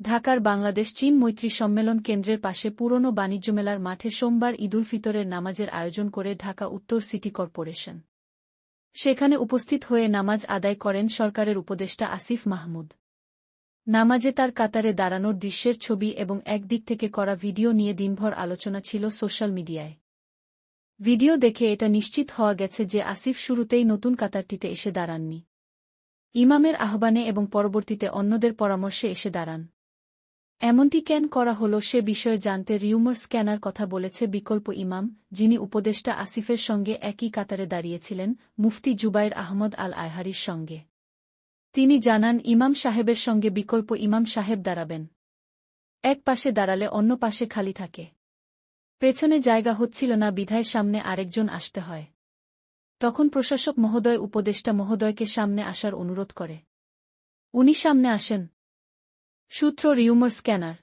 ঢাকার বাংলাদেশ চীন মৈত্রী সম্মেলন কেন্দ্রের পাশে পুরনো বাণিজ্য মেলার মাঠে সোমবার ঈদুল ফিতরের নামাজের আয়োজন করে ঢাকা উত্তর সিটি কর্পোরেশন। সেখানে উপস্থিত হয়ে নামাজ আদায় করেন সরকারের উপদেষ্টা আসিফ মাহমুদ। নামাজে তার কাতারে দাঁড়ানোর দৃশ্যের ছবি এবং একদিক থেকে করা ভিডিও নিয়ে দিনভর আলোচনা ছিল সোশ্যাল মিডিয়ায়। ভিডিও দেখে এটা নিশ্চিত হওয়া গেছে যে আসিফ শুরুতেই নতুন কাতারটিতে এসে দাঁড়াননি। ইমামের আহ্বানে এবং পরবর্তীতে অন্যদের পরামর্শে এসে দাঁড়ান। এমনটি কেন করা হল সে বিষয়ে জানতে রিউমার স্ক্যানার কথা বলেছে বিকল্প ইমাম, যিনি উপদেষ্টা আসিফের সঙ্গে একই কাতারে দাঁড়িয়েছিলেন, মুফতি জুবাইর আহমদ আল আয়হারির সঙ্গে। তিনি জানান, ইমাম সাহেবের সঙ্গে বিকল্প ইমাম সাহেব দাঁড়াবেন। এক পাশে দাঁড়ালে অন্য পাশে খালি থাকে। পেছনে জায়গা হচ্ছিল না, বিধায় সামনে আরেকজন আসতে হয়। তখন প্রশাসক মহোদয়, উপদেষ্টা মহোদয়কে সামনে আসার অনুরোধ করে। উনি সামনে আসেন। সূত্র রিউমার স্ক্যানার।